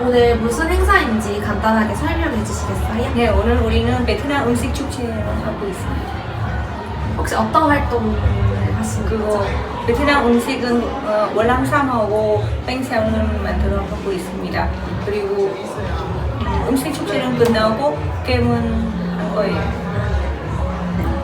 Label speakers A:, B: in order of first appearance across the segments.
A: 오늘 무슨 행사인지 간단하게 설명해 주시겠어요?
B: 네, 오늘 우리는 베트남 음식 축제를 하고 있습니다.
A: 혹시 어떤 활동을 하시는
B: 그리고
A: 거죠?
B: 베트남 음식은 어, 월남쌈하고 뺑새우를 만들어 하고 있습니다. 그리고 음, 음식 축제는 끝나고 게임은 한 거예요.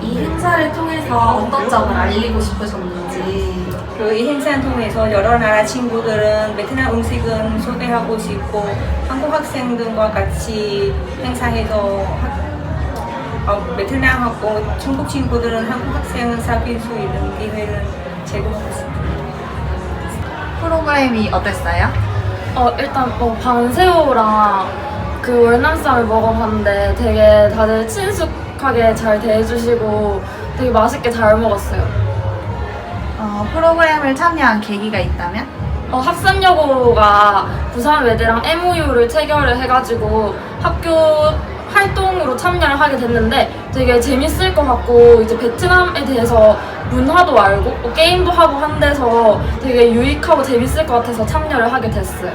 A: 이 행사를 통해서 어떤 점을 알리고 싶으셨 는지
B: 그이 행사를 통해서 여러 나라 친구들은 베트남 음식은 소개하고 싶고 한국 학생 들과 같이 행사해서 학- 어, 베트남하고 중국 친구들은 한국 학생을 사귈 수 있는 기회를 제공하고 있습니다.
C: 프로그램이 어땠어요?
D: 어, 일단 뭐 반새우랑 그 월남쌈을 먹어봤는데 되게 다들 친숙하게 잘 대해주시고 되게 맛있게 잘 먹었어요.
C: 어, 프로그램을 참여한 계기가 있다면?
D: 어, 학산여고가 부산 외대랑 MOU를 체결을 해가지고 학교 활동으로 참여를 하게 됐는데 되게 재밌을 것 같고 이제 베트남에 대해서 문화도 알고 뭐 게임도 하고 한 데서 되게 유익하고 재밌을 것 같아서 참여를 하게 됐어요.